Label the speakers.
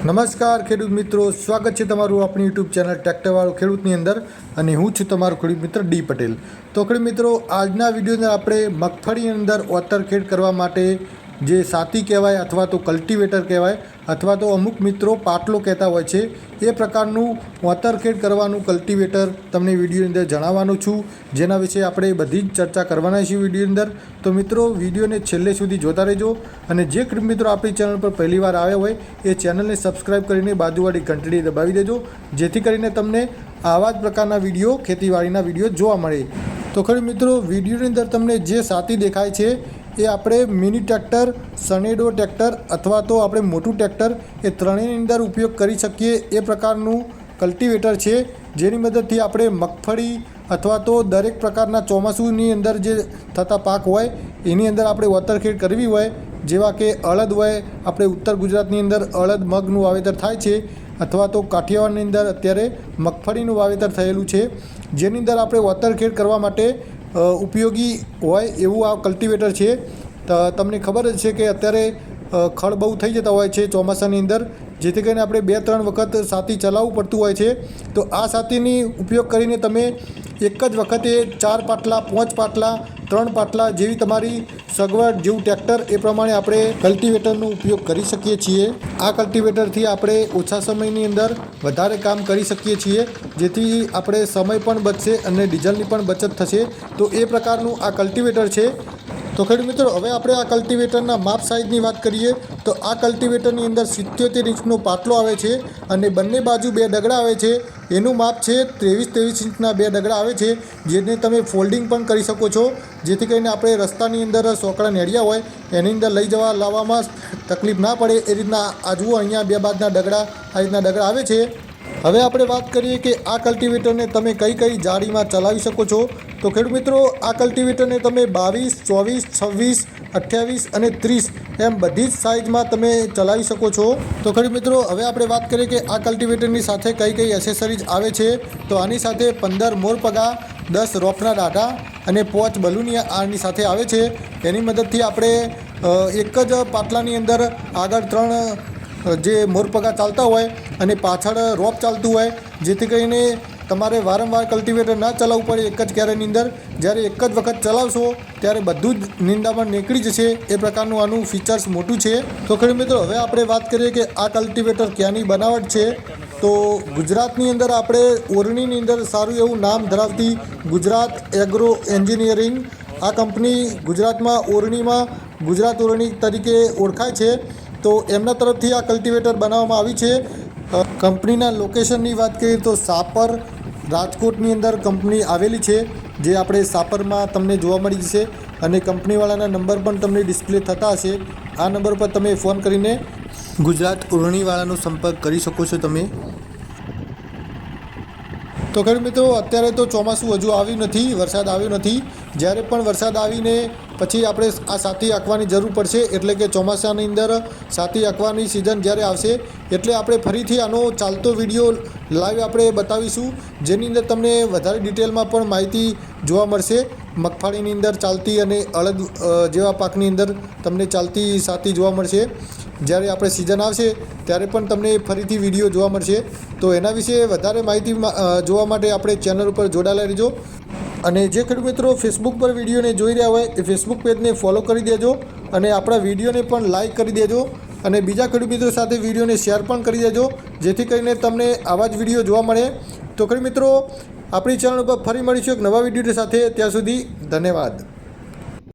Speaker 1: નમસ્કાર ખેડૂત મિત્રો, સ્વાગત છે તમારું આપણી યુટ્યુબ ચેનલ ટ્રેક્ટરવાળું ખેડૂતની અંદર અને હું છું તમારો ખેડૂત મિત્ર ડી પટેલ. તો ખેડૂત મિત્રો, આજના વિડીયોની આપણે મગફળીની અંદર ઓતરખેડ કરવા માટે જે સાતી કહેવાય અથવા તો કલ્ટિવેટર કહેવાય અથવા તો અમુક મિત્રો પાટલો કહેતા હોય છે, એ પ્રકારનું વોતરખેડ કરવાનું કલ્ટિવેટર તમને વિડીયોની અંદર જણાવવાનું છું. જેના વિશે આપણે બધી જ ચર્ચા કરવાના છીએ વિડીયોની અંદર. તો મિત્રો, વિડીયોને છેલ્લે સુધી જોતા રહેજો અને જે મિત્રો આપણી ચેનલ પર પહેલીવાર આવ્યા હોય, એ ચેનલને સબસ્ક્રાઈબ કરીને બાજુવાળી ઘંટડી દબાવી દેજો, જેથી કરીને તમને આવા જ પ્રકારના વીડિયો, ખેતીવાડીના વીડિયો જોવા મળે. તો ખરી મિત્રો, વિડીયોની અંદર તમને જે સાથી દેખાય છે એ આપણે મિની ટ્રેક્ટર, સનેડો ટ્રેક્ટર અથવા તો આપણે મોટું ટ્રેક્ટર એ ત્રણેયની અંદર ઉપયોગ કરી શકીએ એ પ્રકારનું કલ્ટિવેટર છે. જેની મદદથી આપણે મગફળી અથવા તો દરેક પ્રકારના ચોમાસુની અંદર જે થતા પાક હોય, એની અંદર આપણે વતરખેડ કરવી હોય, જેવા કે અળદ હોય, આપણે ઉત્તર ગુજરાતની અંદર અળદ મગનું વાવેતર થાય છે, અથવા તો કાઠિયાવાડની અંદર અત્યારે મગફળીનું વાવેતર થયેલું છે. જેની અંદર આપણે વતરખેડ કરવા માટે ઉપયોગી હોય એવું આ કલ્ટિવેટર છે. તમને ખબર જ છે કે અત્યારે ખડ બહુ થઈ જતા હોય છે ચોમાસાની અંદર. જેથી કરીને આપણે બે, ત્રણ વખત સાથી ચલાવવું પડતું હોય છે. તો આ સાથીની ઉપયોગ કરીને તમે એક જ વખતે ચાર પાટલા, પાંચ પાટલા, ત્રણ પાટલા જેવી તમારી સગવડ જેવું ટ્રેક્ટર એ પ્રમાણે આપણે કલ્ટિવેટરનો ઉપયોગ કરી શકીએ છીએ. આ કલ્ટિવેટરથી આપણે ઓછા સમયની અંદર વધારે કામ કરી શકીએ છીએ. જેથી આપણે સમય પણ બચશે અને ડીઝલની પણ બચત થશે. તો એ પ્રકારનું આ કલ્ટિવેટર છે. તો ખેડૂત મિત્રો, હવે આપણે આ કલ્ટિવેટરના માપ સાઇઝની વાત કરીએ, તો આ કલ્ટિવેટરની અંદર સિત્યોતેર ઇંચનો પાટલો આવે છે અને બંને બાજુ બે ડગડા આવે છે. એનું માપ છે ત્રેવીસ ત્રેવીસ ઇંચના બે ડગડા આવે છે, જેને તમે ફોલ્ડિંગ પણ કરી શકો છો. જેથી કરીને આપણે રસ્તાની અંદર સોકડા નેડિયા હોય, એની અંદર લઈ જવા લાવવામાં તકલીફ ના પડે એ રીતના આ જુઓ અહીંયા બે બાજના ડગડા આ રીતના ડગડા આવે છે. હવે આપણે વાત કરીએ કે આ કલ્ટિવેટરને તમે કઈ કઈ જાળીમાં ચલાવી શકો છો? તો ખેડૂત મિત્રો, આ કલ્ટિવેટરને તમે બાવીસ, ચોવીસ, છવ્વીસ, અઠ્યાવીસ અને ત્રીસ એમ બધી જ સાઇઝમાં તમે ચલાવી શકો છો. તો ખેડૂત મિત્રો, હવે આપણે વાત કરીએ કે આ કલ્ટિવેટરની સાથે કઈ કઈ એસેસરીઝ આવે છે? તો આની સાથે પંદર મોરપગા દસ રોપના ડાટા અને પોચ બલૂનિયા આની સાથે આવે છે. એની મદદથી આપણે એક જ પાટલાની અંદર આગળ ત્રણ જે મોરપગા ચાલતા હોય અને પાછળ રોપ ચાલતું હોય, જેથી કરીને તમારે વારંવાર કલ્ટિવેટર ના ચલાવવું પડે એક જ ક્યારેની અંદર. જ્યારે એક જ વખત ચલાવશો, ત્યારે બધું જ નિંદામણ નીકળી જશે. એ પ્રકારનું આનું ફીચર્સ મોટું છે. તો ખેડૂત મિત્રો, હવે આપણે વાત કરીએ કે આ કલ્ટિવેટર ક્યાંની બનાવટ છે? તો ગુજરાતની અંદર આપણે ઓરણીની અંદર સારું એવું નામ ધરાવતી ગુજરાત એગ્રો એન્જિનિયરિંગ. આ કંપની ગુજરાતમાં ઓરણીમાં ગુજરાત ઓરણી તરીકે ઓળખાય છે. તો એમના તરફથી આ કલ્ટિવેટર બનાવવામાં આવી છે. કંપનીના લોકેશનની વાત કરીએ તો સાપર રાજકોટની અંદર કંપની આવેલી છે, જે આપણે સાપરમાં તમને જોવા મળી જશે અને કંપનીવાળાના નંબર પણ તમને ડિસ્પ્લે થતા હશે. આ નંબર પર તમે ફોન કરીને ગુજરાત ઉરણીવાળાનો સંપર્ક કરી શકો છો તમે. તો ખેડૂત મિત્રો, અત્યારે તો ચોમાસું હજુ આવ્યું નથી, વરસાદ આવ્યો નથી. જ્યારે પણ વરસાદ આવીને પછી આપણે આ સાથી આંકવાની જરૂર પડશે, એટલે કે ચોમાસાની અંદર સાથી આંકવાની સિઝન જ્યારે આવશે, એટલે આપણે ફરીથી આનો ચાલતો વીડિયો લાઈવ આપણે બતાવીશું, જેની અંદર તમને વધારે ડિટેલમાં પણ માહિતી જોવા મળશે. મગફળીની અંદર ચાલતી અને અળદ જેવા પાકની અંદર તમને ચાલતી સાથી જોવા મળશે. જ્યારે આપણે સિઝન આવશે, ત્યારે પણ તમને ફરીથી વીડિયો જોવા મળશે. તો એના વિશે વધારે માહિતી જોવા માટે આપણે ચેનલ ઉપર જોડાયેલા રહેજો. અને જે ખેડૂત મિત્રો ફેસબુક પર વિડીયોને જોઈ રહ્યા હોય, એ ફેસબુક પેજને ફોલો કરી દેજો અને આપણા વિડીયોને પણ લાઈક કરી દેજો. અને બીજા ખેડૂત મિત્રો સાથે વિડીયોને શેર પણ કરી દેજો, જેથી કરીને તમને આવા જ વીડિયો જોવા મળે. તો ખેડૂત મિત્રો, આપણી ચેનલ ઉપર ફરી મળીશું એક નવા વીડિયો સાથે. ત્યાં સુધી ધન્યવાદ.